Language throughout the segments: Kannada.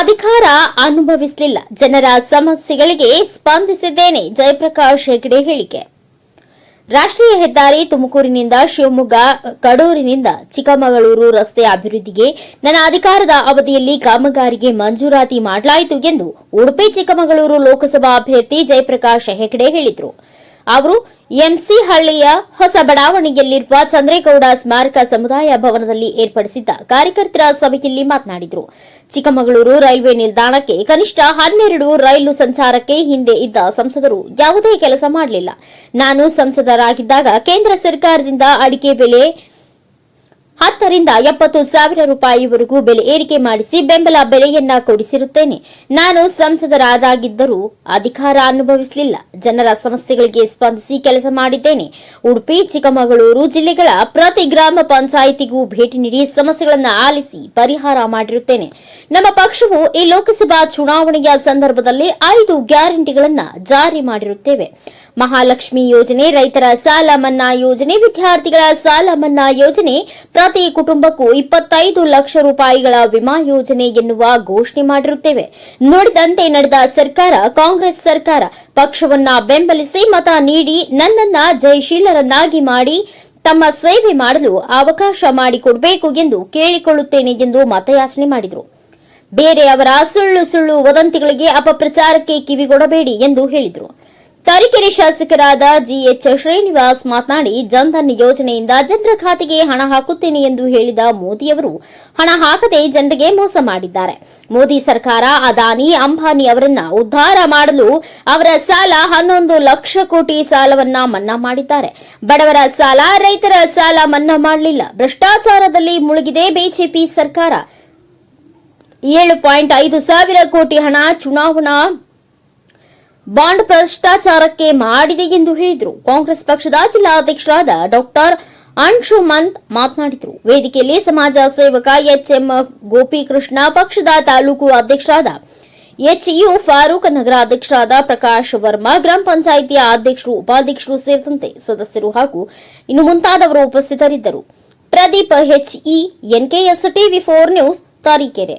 ಅಧಿಕಾರ ಅನುಭವಿಸಲಿಲ್ಲ. ಜನರ ಸಮಸ್ಯೆಗಳಿಗೆ ಸ್ಪಂದಿಸಿದ್ದೇನೆ. ಜಯಪ್ರಕಾಶ್ ಹೆಗಡೆ ಹೇಳಿಕೆ. ರಾಷ್ಟ್ರೀಯ ಹೆದ್ದಾರಿ ತುಮಕೂರಿನಿಂದ ಶಿವಮೊಗ್ಗ, ಕಡೂರಿನಿಂದ ಚಿಕ್ಕಮಗಳೂರು ರಸ್ತೆ ಅಭಿವೃದ್ಧಿಗೆ ನನ್ನ ಅಧಿಕಾರದ ಅವಧಿಯಲ್ಲಿ ಕಾಮಗಾರಿಗೆ ಮಂಜೂರಾತಿ ಮಾಡಲಾಯಿತು ಎಂದು ಉಡುಪಿ ಚಿಕ್ಕಮಗಳೂರು ಲೋಕಸಭಾ ಅಭ್ಯರ್ಥಿ ಜಯಪ್ರಕಾಶ್ ಹೆಗಡೆ ಹೇಳಿದರು. ಅವರು ಎಂಸಿ ಹಳ್ಳಿಯ ಹೊಸ ಬಡಾವಣೆಯಲ್ಲಿರುವ ಚಂದ್ರೇಗೌಡ ಸ್ಮಾರಕ ಸಮುದಾಯ ಭವನದಲ್ಲಿ ಏರ್ಪಡಿಸಿದ್ದ ಕಾರ್ಯಕರ್ತರ ಸಭೆಯಲ್ಲಿ ಮಾತನಾಡಿದರು. ಚಿಕ್ಕಮಗಳೂರು ರೈಲ್ವೆ ನಿಲ್ದಾಣಕ್ಕೆ ಕನಿಷ್ಠ ಹನ್ನೆರಡು ರೈಲು ಸಂಚಾರಕ್ಕೆ ಹಿಂದೆ ಇದ್ದ ಸಂಸದರು ಯಾವುದೇ ಕೆಲಸ ಮಾಡಲಿಲ್ಲ. ನಾನು ಸಂಸದರಾಗಿದ್ದಾಗ ಕೇಂದ್ರ ಸರ್ಕಾರದಿಂದ ಅಡಿಕೆ ಬೆಲೆ ಹತ್ತರಿಂದ ಎಪ್ಪತ್ತು ಸಾವಿರ ರೂಪಾಯಿವರೆಗೂ ಬೆಲೆ ಏರಿಕೆ ಮಾಡಿಸಿ ಬೆಂಬಲ ಬೆಲೆಯನ್ನ ಕೊಡಿಸಿರುತ್ತೇನೆ. ನಾನು ಸಂಸದರಾದಾಗಿದ್ದರೂ ಅಧಿಕಾರ ಅನುಭವಿಸಲಿಲ್ಲ. ಜನರ ಸಮಸ್ಯೆಗಳಿಗೆ ಸ್ಪಂದಿಸಿ ಕೆಲಸ ಮಾಡಿದ್ದೇನೆ. ಉಡುಪಿ, ಚಿಕ್ಕಮಗಳೂರು ಜಿಲ್ಲೆಗಳ ಪ್ರತಿ ಗ್ರಾಮ ಪಂಚಾಯಿತಿಗೂ ಭೇಟಿ ನೀಡಿ ಸಮಸ್ಯೆಗಳನ್ನು ಆಲಿಸಿ ಪರಿಹಾರ ಮಾಡಿರುತ್ತೇನೆ. ನಮ್ಮ ಪಕ್ಷವು ಈ ಲೋಕಸಭಾ ಚುನಾವಣೆಯ ಸಂದರ್ಭದಲ್ಲಿ ಐದು ಗ್ಯಾರಂಟಿಗಳನ್ನ ಜಾರಿ ಮಾಡಿರುತ್ತೇವೆ. ಮಹಾಲಕ್ಷ್ಮಿ ಯೋಜನೆ, ರೈತರ ಸಾಲ ಮನ್ನಾ ಯೋಜನೆ, ವಿದ್ಯಾರ್ಥಿಗಳ ಸಾಲ ಮನ್ನಾ ಯೋಜನೆ ಪ್ರತಿ ಕುಟುಂಬಕ್ಕೂ ಇಪ್ಪತ್ತೈದು ಲಕ್ಷ ರೂಪಾಯಿಗಳ ವಿಮಾ ಯೋಜನೆ ಎನ್ನುವ ಘೋಷಣೆ ಮಾಡಿರುತ್ತೇವೆ. ನುಡಿದಂತೆ ನಡೆದ ಸರ್ಕಾರ, ಕಾಂಗ್ರೆಸ್ ಸರ್ಕಾರ ಪಕ್ಷವನ್ನ ಬೆಂಬಲಿಸಿ ಮತ ನೀಡಿ ನನ್ನನ್ನ ಜಯಶೀಲರನ್ನಾಗಿ ಮಾಡಿ ತಮ್ಮ ಸೇವೆ ಮಾಡಲು ಅವಕಾಶ ಮಾಡಿಕೊಡಬೇಕು ಎಂದು ಕೇಳಿಕೊಳ್ಳುತ್ತೇನೆ ಎಂದು ಮತಯಾಚನೆ ಮಾಡಿದರು. ಬೇರೆಯವರ ಸುಳ್ಳು ಸುಳ್ಳು ವದಂತಿಗಳಿಗೆ ಅಪಪ್ರಚಾರಕ್ಕೆ ಕಿವಿಗೊಡಬೇಡಿ ಎಂದು ಹೇಳಿದರು. ತರೀಕೆರೆ ಶಾಸಕರಾದ ಜಿಎಚ್ ಶ್ರೀನಿವಾಸ್ ಮಾತನಾಡಿ ಜನ್ಧನ್ ಯೋಜನೆಯಿಂದ ಜನರ ಖಾತೆಗೆ ಹಣ ಹಾಕುತ್ತೇನೆ ಎಂದು ಹೇಳಿದ ಮೋದಿಯವರು ಹಣ ಹಾಕದೆ ಜನರಿಗೆ ಮೋಸ ಮಾಡಿದ್ದಾರೆ. ಮೋದಿ ಸರ್ಕಾರ, ಅದಾನಿ, ಅಂಬಾನಿ ಅವರನ್ನ ಉದ್ಧಾರ ಮಾಡಲು ಅವರ ಸಾಲ ಹನ್ನೊಂದು ಲಕ್ಷ ಕೋಟಿ ಸಾಲವನ್ನ ಮನ್ನಾ ಮಾಡಿದ್ದಾರೆ. ಬಡವರ ಸಾಲ, ರೈತರ ಸಾಲ ಮನ್ನಾ ಮಾಡಲಿಲ್ಲ. ಭ್ರಷ್ಟಾಚಾರದಲ್ಲಿ ಮುಳುಗಿದೆ ಬಿಜೆಪಿ ಸರ್ಕಾರ. ಏಳು ಪಾಯಿಂಟ್ ಐದು ಸಾವಿರ ಕೋಟಿ ಹಣ ಚುನಾವಣಾ ಬಾಂಡ್ ಭ್ರಷ್ಟಾಚಾರಕ್ಕೆ ಮಾಡಿದೆ ಎಂದು ಹೇಳಿದರು. ಕಾಂಗ್ರೆಸ್ ಪಕ್ಷದ ಜಿಲ್ಲಾಧ್ಯಕ್ಷರಾದ ಡಾಕ್ಟರ್ ಅಂಶುಮಂತ್ ಮಾತನಾಡಿದರು. ವೇದಿಕೆಯಲ್ಲಿ ಸಮಾಜ ಸೇವಕ ಎಚ್ಎಂ ಗೋಪಿಕೃಷ್ಣ, ಪಕ್ಷದ ತಾಲೂಕು ಅಧ್ಯಕ್ಷರಾದ ಎಚ್ಯು ಫಾರೂಕ್, ನಗರ ಅಧ್ಯಕ್ಷರಾದ ಪ್ರಕಾಶ್ ವರ್ಮಾ, ಗ್ರಾಮ ಪಂಚಾಯಿತಿಯ ಅಧ್ಯಕ್ಷರು, ಉಪಾಧ್ಯಕ್ಷರು ಸೇರಿದಂತೆ ಸದಸ್ಯರು ಹಾಗೂ ಇನ್ನು ಮುಂತಾದವರು ಉಪಸ್ಥಿತರಿದ್ದರು. Pradeep H E, NKS TV four news, Tarikere.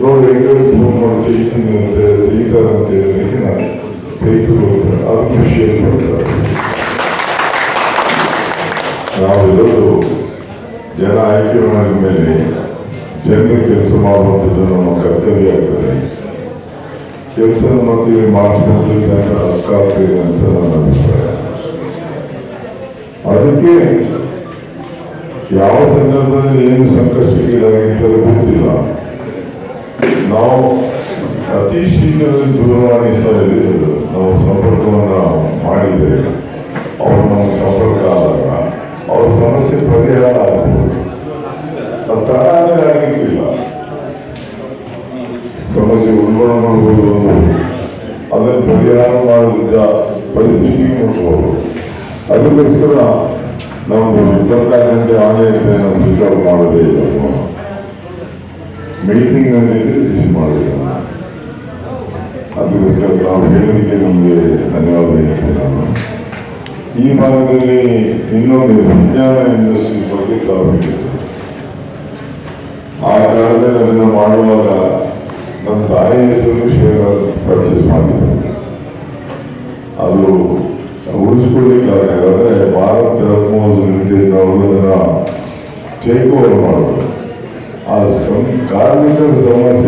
ನೋಡಿ ಹೆಂಗೆ ಫೋನ್ ಮಾಡಿ ತೆಗಿತೀನಿ ಅಂತ ತೆಗಿತಾರೆ ಅಂತ ಹೇಳಿದ್ರೆ ನಾನು ತೆಗೆದು ಅದು ಖುಷಿಯಲ್ಲಿ ನಾವೆಲ್ಲರೂ ಜನ ಆಯ್ಕೆ ಮಾಡಿದ ಮೇಲೆ ಜನರ ಕೆಲಸ ಮಾಡುವಂಥದ್ದು ನಮ್ಮ ಕರ್ತವ್ಯ ಆಗ್ತದೆ ಕೆಲಸ ಮಾಡ್ತೀವಿ ಜನ ಅಕ್ಕ ಆಗ್ತೀವಿ ಅಂತ ನನ್ನ ಅದಕ್ಕೆ ಯಾವ ಸಂದರ್ಭದಲ್ಲಿ ಏನು ಸಂಕಷ್ಟಕ್ಕೀಡಾಗಿರ್ತಾರೆ ಗೊತ್ತಿಲ್ಲ ನಾವು ಅತಿ ಶೀಘ್ರದಲ್ಲಿ ದೂರವಾಣಿ ನಾವು ಸಂಪರ್ಕವನ್ನು ಮಾಡಿದರೆ ಅವರು ನಮಗೆ ಸಂಪರ್ಕ ಆದಾಗ ಅವ್ರ ಸಮಸ್ಯೆ ಪರಿಹಾರ ಆಗಬಹುದು ತರಾದರೆ ತಾನೇ ಆಗಿರ್ತಿಲ್ಲ ಸಮಸ್ಯೆ ಉಲ್ಬಣ ಮಾಡ್ಬೋದು ಒಂದು ಅದನ್ನು ಪರಿಹಾರ ಮಾಡಿದ ಪರಿಸ್ಥಿತಿ ಮುಟ್ಟಬಹುದು ಅದಕ್ಕೋಸ್ಕರ ಇಪ್ಪತ್ತಾರು ಗಂಟೆ ಆನ್ಲೈನ್ ಸ್ವೀಕಾರ ಮಾಡೋದೇ ಇಲ್ಲ ಮೀಟಿಂಗ್ ಅಲ್ಲಿ ರಿಸೀವ್ ಮಾಡಿಲ್ಲ ಅದಕ್ಕೋಸ್ಕರ ನಾವು ಹೇಳಲಿಕ್ಕೆ ನಮಗೆ ಧನ್ಯವಾದ ಹೇಳ್ತೀನಿ ನಾನು. ಈ ಭಾಗದಲ್ಲಿ ಇನ್ನೊಂದು ವಿಜ್ಞಾನ ಇಂಡಸ್ಟ್ರಿ ಬಗ್ಗೆ ತರಬೇಕಿತ್ತು ಆ ಕಾಲದಲ್ಲಿ ಅದನ್ನು ಮಾಡುವಾಗ ನಮ್ಮ ತಾಯಿ ಹೆಸರು ಶೇರ್ ಪರ್ಚೇಸ್ ಮಾಡಿದ್ರು. ಅದು ಉಳಿಸ್ಕೊಳ್ಳಿಕ್ಕೆ ಭಾರತ್ ಭಾರತ ನಿಂತಿದ್ದ ಅವರು ಅದನ್ನು ಟೇಕ್ ಓವರ್ ಮಾಡಿದ್ರು а гармидер замазе